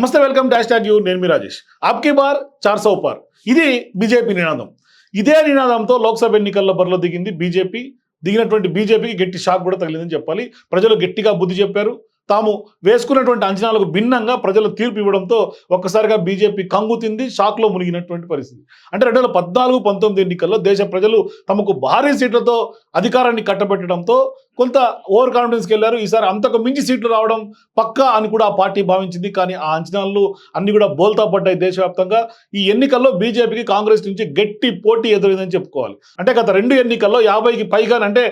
నమస్తే welcome dash dot you. నేను మీ రాజేష్. ఆప్కే bar చార్ సౌ పార్. ఇది బీజేపీ నినాదం. ఇదే నినాదంతో లోక్సభ ఎన్నికల్లో బరిలో దిగింది బీజేపీ. దిగినటువంటి బీజేపీకి గట్టి షాక్ కూడా తగిలిందని చెప్పాలి. ప్రజలు గట్టిగా బుద్ధి చెప్పారు. తాము వేసుకున్నటువంటి అంచనాలకు భిన్నంగా ప్రజలు తీర్పు ఇవ్వడంతో ఒక్కసారిగా బీజేపీ కంగు తింది షాక్లో మునిగినటువంటి పరిస్థితి. అంటే రెండు వేల పద్నాలుగు పంతొమ్మిది ఎన్నికల్లో దేశ ప్రజలు తమకు భారీ సీట్లతో అధికారాన్ని కట్టబెట్టడంతో కొంత ఓవర్ కాన్ఫిడెన్స్కి వెళ్ళారు ఈసారి అంతకు మించి సీట్లు రావడం పక్కా అని కూడా ఆ పార్టీ భావించింది. కానీ ఆ అంచనాలు అన్ని కూడా బోల్తా పడ్డాయి దేశవ్యాప్తంగా. ఈ ఎన్నికల్లో బీజేపీకి కాంగ్రెస్ నుంచి గట్టి పోటీ ఎదురైందని చెప్పుకోవాలి. అంటే గత రెండు ఎన్నికల్లో యాభైకి పైగా అంటే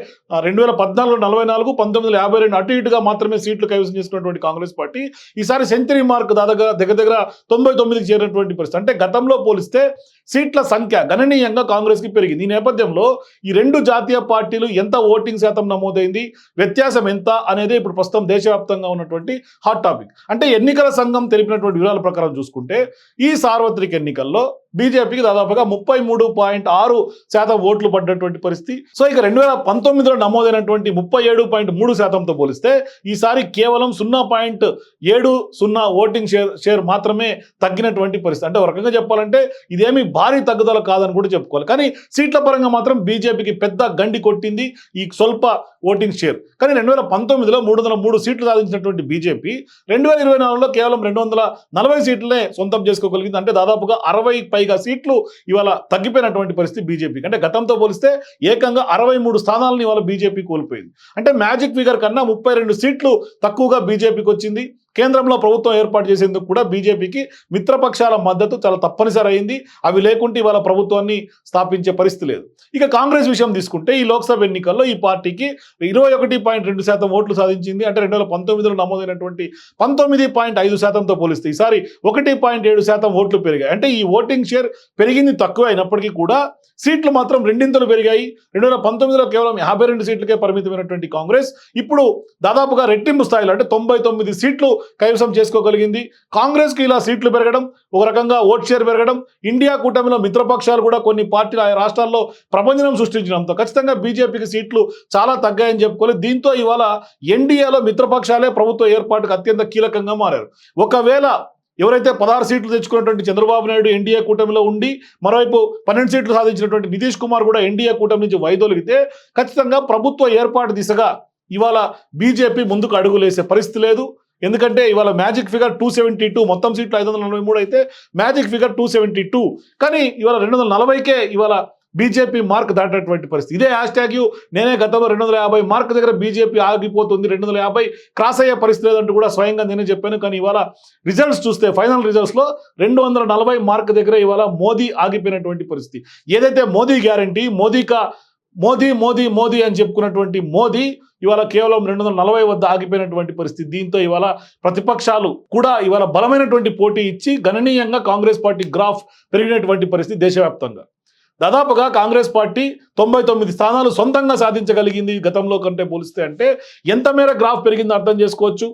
రెండు వేల పద్నాలుగు నలభై నాలుగు పంతొమ్మిది యాభై రెండు అటు ఇటుగా మాత్రమే సీట్లు కైవసం చేసుకున్నటువంటి కాంగ్రెస్ పార్టీ. ఈసారి సెంచరీ మార్క్ దాదాపుగా దగ్గర దగ్గర తొంభై తొమ్మిదికి చేరినటువంటి పరిస్థితి. అంటే గతంలో పోలిస్తే సీట్ల సంఖ్య గణనీయంగా కాంగ్రెస్కి పెరిగింది. ఈ నేపథ్యంలో ఈ రెండు జాతీయ పార్టీలు ఎంత ఓటింగ్ శాతం నమోదైంది వ్యత్యాసం ఎంత అనేది ఇప్పుడు ప్రస్తుతం దేశవ్యాప్తంగా ఉన్నటువంటి హాట్ టాపిక్. అంటే ఎన్నికల సంఘం తెలిపినటువంటి వివరాల ప్రకారం చూసుకుంటే ఈ సార్వత్రిక ఎన్నికల్లో బీజేపీకి దాదాపుగా ముప్పై మూడు పాయింట్ ఆరు శాతం ఓట్లు పడ్డటువంటి పరిస్థితి. సో ఇక రెండు వేల పంతొమ్మిదిలో నమోదైనటువంటి ముప్పై ఏడు పాయింట్ మూడు శాతంతో పోలిస్తే ఈసారి కేవలం సున్నా పాయింట్ ఏడు సున్నా ఓటింగ్ షేర్ షేర్ మాత్రమే తగ్గినటువంటి పరిస్థితి. అంటే ఒక రకంగా చెప్పాలంటే ఇదేమి భారీ తగ్గుదల కాదని కూడా చెప్పుకోవాలి. కానీ సీట్ల పరంగా మాత్రం బీజేపీకి పెద్ద గండి కొట్టింది ఈ స్వల్ప ఓటింగ్ షేర్. కానీ రెండు వేల పంతొమ్మిదిలో మూడు వందల మూడు సీట్లు సాధించినటువంటి బీజేపీ రెండు వేల ఇరవై నాలుగులో కేవలం రెండు వందల నలభై సీట్లనే సొంతం చేసుకోగలిగింది. అంటే దాదాపుగా అరవై పై పైగా సీట్లు ఇవాళ తగ్గిపోయినటువంటి పరిస్థితి బీజేపీకి. అంటే గతంతో పోలిస్తే ఏకంగా అరవై మూడు స్థానాలను ఇవాళ బీజేపీ కోల్పోయింది. అంటే మ్యాజిక్ ఫిగర్ కన్నా ముప్పై రెండు సీట్లు తక్కువగా బీజేపీకి వచ్చింది. కేంద్రంలో ప్రభుత్వం ఏర్పాటు చేసేందుకు కూడా బీజేపీకి మిత్రపక్షాల మద్దతు చాలా తప్పనిసరి అయింది అవి లేకుంటే ఇవాళ ప్రభుత్వాన్ని స్థాపించే పరిస్థితి లేదు. ఇక కాంగ్రెస్ విషయం తీసుకుంటే ఈ లోక్సభ ఎన్నికల్లో ఈ పార్టీకి ఇరవై ఒకటి పాయింట్ రెండు శాతం ఓట్లు సాధించింది. అంటే రెండు వేల పంతొమ్మిదిలో నమోదైనటువంటి పంతొమ్మిది పాయింట్ ఐదు శాతంతో పోలిస్తే ఈసారి ఒకటి పాయింట్ ఏడు శాతం ఓట్లు పెరిగాయి. అంటే ఈ ఓటింగ్ షేర్ పెరిగింది తక్కువ అయినప్పటికీ కూడా సీట్లు మాత్రం రెండింతలు పెరిగాయి. రెండు వేల పంతొమ్మిదిలో కేవలం యాభై రెండు సీట్లకే పరిమితమైనటువంటి కాంగ్రెస్. ఇప్పుడు దాదాపుగా రెట్టింపు స్థాయిలో అంటే తొంభై తొమ్మిది సీట్లు కైవసం చేసుకోగలిగింది. కాంగ్రెస్కి ఇలా సీట్లు పెరగడం ఒక రకంగా ఓట్ షేర్ పెరగడం ఇండియా కూటమిలో మిత్రపక్షాలు కూడా కొన్ని పార్టీలు ఆయా రాష్ట్రాల్లో ప్రభంజనం సృష్టించడంతో ఖచ్చితంగా బీజేపీకి సీట్లు చాలా తగ్గాయని చెప్పుకోవాలి. దీంతో ఇవాళ ఎన్డీఏలో మిత్రపక్షాలే ప్రభుత్వ ఏర్పాటుకు అత్యంత కీలకంగా మారారు. ఒకవేళ ఎవరైతే పదహారు సీట్లు తెచ్చుకున్నటువంటి చంద్రబాబు నాయుడు ఎన్డీఏ కూటమిలో ఉండి మరోవైపు పన్నెండు సీట్లు సాధించినటువంటి నితీష్ కుమార్ కూడా ఎన్డీఏ కూటమి నుంచి వైదొలిగితే ఖచ్చితంగా ప్రభుత్వ ఏర్పాటు దిశగా ఇవాళ బీజేపీ ముందుకు అడుగులేసే పరిస్థితి లేదు. ఎందుకంటే ఇవాళ magic figure two seventy two మొత్తం సీట్లు ఐదు వందల నలభై మూడు అయితే magic figure two seventy two కానీ ఇవాళ రెండు వందల నలభైకే ఇవాళ బీజేపీ మార్క్ దాటేటువంటి పరిస్థితి. ఇదే హ్యాష్ ట్యాగ్ నేనే గతంలో రెండు వందల యాభై మార్క్ దగ్గర బీజేపీ ఆగిపోతుంది రెండు వందల యాభై క్రాస్ అయ్యే పరిస్థితి లేదంటూ కూడా స్వయంగా నేనే చెప్పాను. కానీ ఇవాళ రిజల్ట్స్ చూస్తే ఫైనల్ రిజల్ట్స్లో రెండు వందల నలభై మార్క్ దగ్గర ఇవాళ మోదీ ఆగిపోయినటువంటి పరిస్థితి. ఏదైతే మోదీ గ్యారంటీ మోదీకా మోదీ మోదీ మోదీ అని చెప్పుకున్నటువంటి మోదీ ఇవాళ కేవలం రెండు వందల నలభై వద్ద ఆగిపోయినటువంటి పరిస్థితి. దీంతో ఇవాళ ప్రతిపక్షాలు కూడా ఇవాళ బలమైనటువంటి పోటీ ఇచ్చి గణనీయంగా కాంగ్రెస్ పార్టీ గ్రాఫ్ పెరిగినటువంటి పరిస్థితి దేశవ్యాప్తంగా. దాదాపుగా కాంగ్రెస్ పార్టీ తొంభై తొమ్మిది స్థానాలు సొంతంగా సాధించగలిగింది గతంలో కంటే పోలిస్తే అంటే ఎంత మేర గ్రాఫ్ పెరిగిందో అర్థం చేసుకోవచ్చు.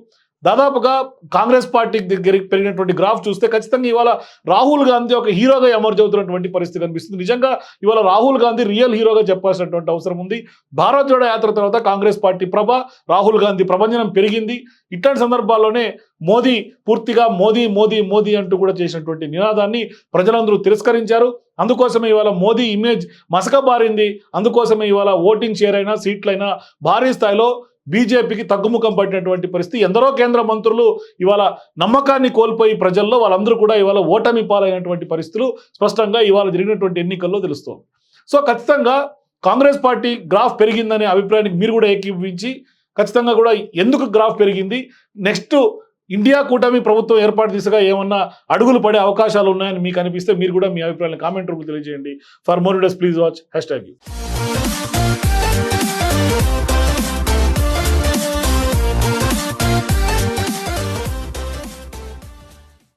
దాదాపుగా కాంగ్రెస్ పార్టీ దగ్గరికి పెరిగినటువంటి గ్రాఫ్ చూస్తే ఖచ్చితంగా ఇవాళ రాహుల్ గాంధీ ఒక హీరోగా ఎమర్జ్ అవుతున్నటువంటి పరిస్థితి కనిపిస్తుంది. నిజంగా ఇవాళ రాహుల్ గాంధీ రియల్ హీరోగా చెప్పాల్సినటువంటి అవసరం ఉంది. భారత్ జోడో యాత్ర తర్వాత కాంగ్రెస్ పార్టీ ప్రభ రాహుల్ గాంధీ ప్రభంజనం పెరిగింది. ఇట్లాంటి సందర్భాల్లోనే మోదీ పూర్తిగా మోదీ మోదీ మోదీ అంటూ కూడా చేసినటువంటి నినాదాన్ని ప్రజలందరూ తిరస్కరించారు. అందుకోసమే ఇవాళ మోదీ ఇమేజ్ మసకబారింది. అందుకోసమే ఇవాళ ఓటింగ్ షేర్ అయినా సీట్లైనా భారీ స్థాయిలో బీజేపీకి తగ్గుముఖం పట్టినటువంటి పరిస్థితి. ఎందరో కేంద్ర మంత్రులు ఇవాళ నమ్మకాన్ని కోల్పోయి ప్రజల్లో వాళ్ళందరూ కూడా ఇవాళ ఓటమి పాలైనటువంటి పరిస్థితులు స్పష్టంగా ఇవాళ జరిగినటువంటి ఎన్నికల్లో తెలుస్తోంది. సో ఖచ్చితంగా కాంగ్రెస్ పార్టీ గ్రాఫ్ పెరిగిందనే అభిప్రాయానికి మీరు కూడా ఏకీభవించి ఖచ్చితంగా కూడా ఎందుకు గ్రాఫ్ పెరిగింది? నెక్స్ట్ ఇండియా కూటమి ప్రభుత్వం ఏర్పాటు దిశగా ఏమన్నా అడుగులు పడే అవకాశాలు ఉన్నాయని మీకు అనిపిస్తే మీరు కూడా మీ అభిప్రాయాన్ని కామెంట్ రూపంలో తెలియజేయండి. For more days please watch hashtag you.